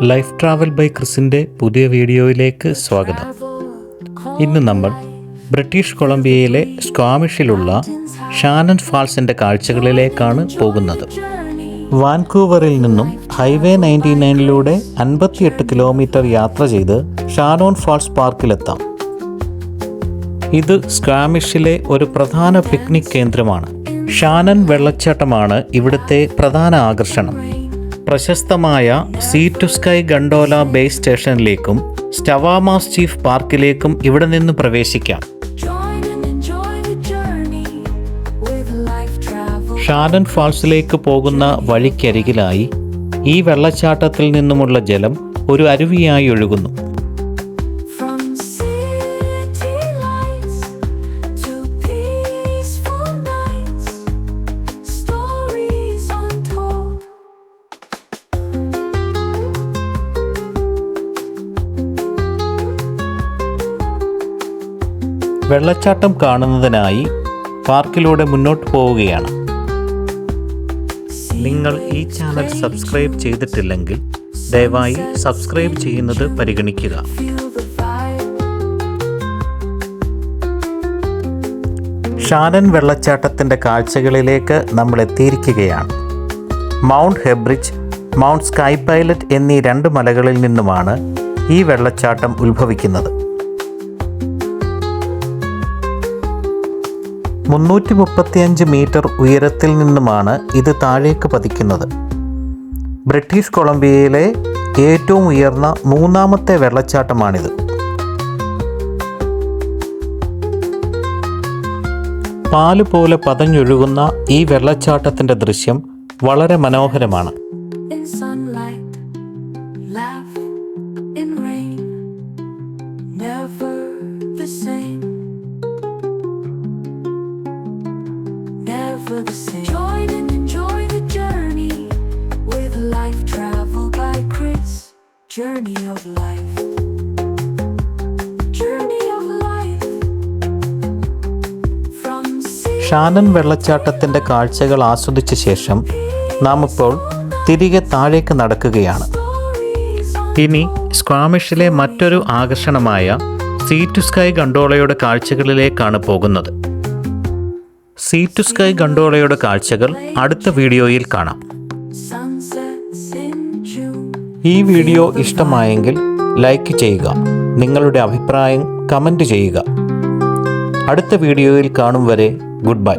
Life travel by ക്രിസിന്റെ പുതിയ വീഡിയോയിലേക്ക് സ്വാഗതം. ഇന്ന് നമ്മൾ ബ്രിട്ടീഷ് കൊളംബിയയിലെ സ്ക്വാമിഷിലുള്ള ഷാനൻ ഫാൾസിന്റെ കാഴ്ചകളിലേക്കാണ് പോകുന്നത്. വാൻകൂവറിൽ നിന്നും ഹൈവേ നയന്റി നയനിലൂടെ അൻപത്തിയെട്ട് കിലോമീറ്റർ യാത്ര ചെയ്ത് ഷാനോൺ ഫാൾസ് പാർക്കിലെത്താം. ഇത് സ്ക്വാമിഷിലെ ഒരു പ്രധാന പിക്നിക് കേന്ദ്രമാണ്. ഷാനൻ വെള്ളച്ചാട്ടമാണ് ഇവിടുത്തെ പ്രധാന ആകർഷണം. പ്രശസ്തമായ Sea to Sky Gondola base സ്റ്റേഷനിലേക്കും Stawamus chief പാർക്കിലേക്കും ഇവിടെ നിന്ന് പ്രവേശിക്കാം. ഷാനൻ ഫാൾസിലേക്ക് പോകുന്ന വഴിക്കരികിലായി ഈ വെള്ളച്ചാട്ടത്തിൽ നിന്നുമുള്ള ജലം ഒരു അരുവിയായി ഒഴുകുന്നു. വെള്ളച്ചാട്ടം കാണുന്നതിനായി പാർക്കിലൂടെ മുന്നോട്ട് പോവുകയാണ്. നിങ്ങൾ ഈ ചാനൽ സബ്സ്ക്രൈബ് ചെയ്തിട്ടില്ലെങ്കിൽ ദയവായി സബ്സ്ക്രൈബ് ചെയ്യുന്നത് പരിഗണിക്കുക. ഷാനൻ വെള്ളച്ചാട്ടത്തിന്റെ കാഴ്ചകളിലേക്ക് നമ്മൾ എത്തിയിരിക്കുകയാണ്. Mount Habrich mount sky pilot എന്നീ രണ്ട് മലകളിൽ നിന്നുമാണ് ഈ വെള്ളച്ചാട്ടം ഉത്ഭവിക്കുന്നത്. മുന്നൂറ്റി മുപ്പത്തിയഞ്ച് മീറ്റർ ഉയരത്തിൽ നിന്നുമാണ് ഇത് താഴേക്ക് പതിക്കുന്നത്. ബ്രിട്ടീഷ് കൊളംബിയയിലെ ഏറ്റവും ഉയർന്ന മൂന്നാമത്തെ വെള്ളച്ചാട്ടമാണിത്. പാൽ പോലെ പതഞ്ഞൊഴുകുന്ന ഈ വെള്ളച്ചാട്ടത്തിന്റെ ദൃശ്യം വളരെ മനോഹരമാണ്. Never the same. Join and enjoy the journey with life travel by Chris. Journey of life. Journey of life. From Shannon വെള്ളച്ചാട്ടത്തിന്റെ കാഴ്ചകൾ ആസ്വദിച്ച ശേഷം നാം ഇപ്പോൾ തിരികെ താഴേക്ക് നടക്കുകയാണ് ഇനി സ്ക്വാമിഷിലെ മറ്റൊരു ആകർഷണമായ സീ ടു സ്കൈ ഗണ്ടോളയുടെ കാഴ്ചകളിലേക്കാണ് പോകുന്നത് സീ ടു സ്കൈ ഗണ്ടോളയുടെ കാഴ്ചകൾ അടുത്ത വീഡിയോയിൽ കാണാം. ഈ വീഡിയോ ഇഷ്ടമായെങ്കിൽ ലൈക്ക് ചെയ്യുക നിങ്ങളുടെ അഭിപ്രായം കമന്റ് ചെയ്യുക അടുത്ത വീഡിയോയിൽ കാണും വരെ ഗുഡ് ബൈ